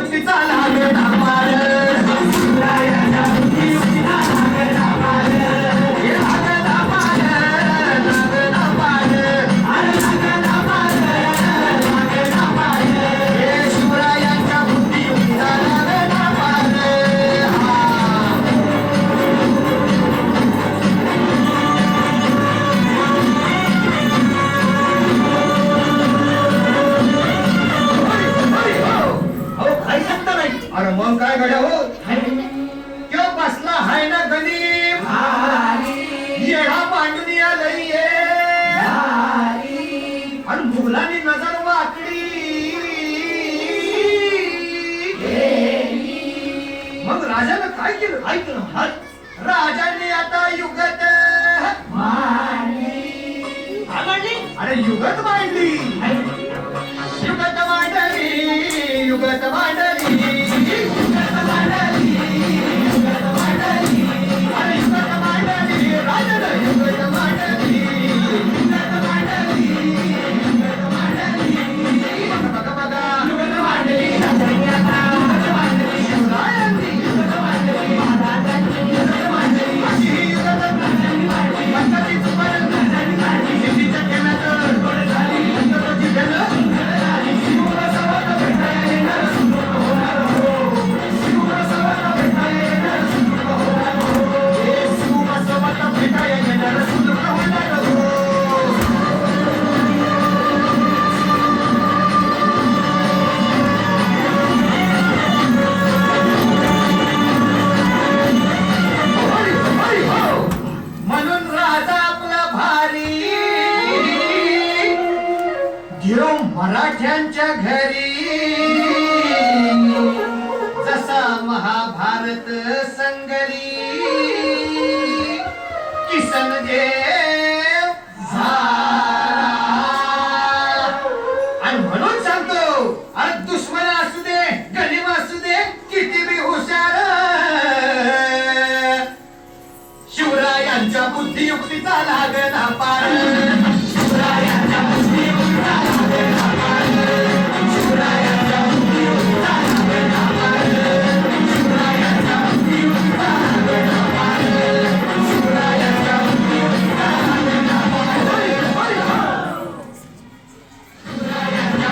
शक्तीचा लागला तो बसला हाय ना गरीब येडा पांडून या लई आणि मुघलांनी नजर वाकडी. मग राजानं काय केलं? ऐक ना. राजाने आता युगत अरे युगत मांडली युगत मांडली युगत मांडली मराठ्यांच्या घरी. जसा महाभारत संगरी. किसन देव आणि म्हणून सांगतो अरे दुश्मन असू दे गरीब असू दे किती बी हुशार. शिवरायांच्या बुद्धियुक्तीचा लागला पार.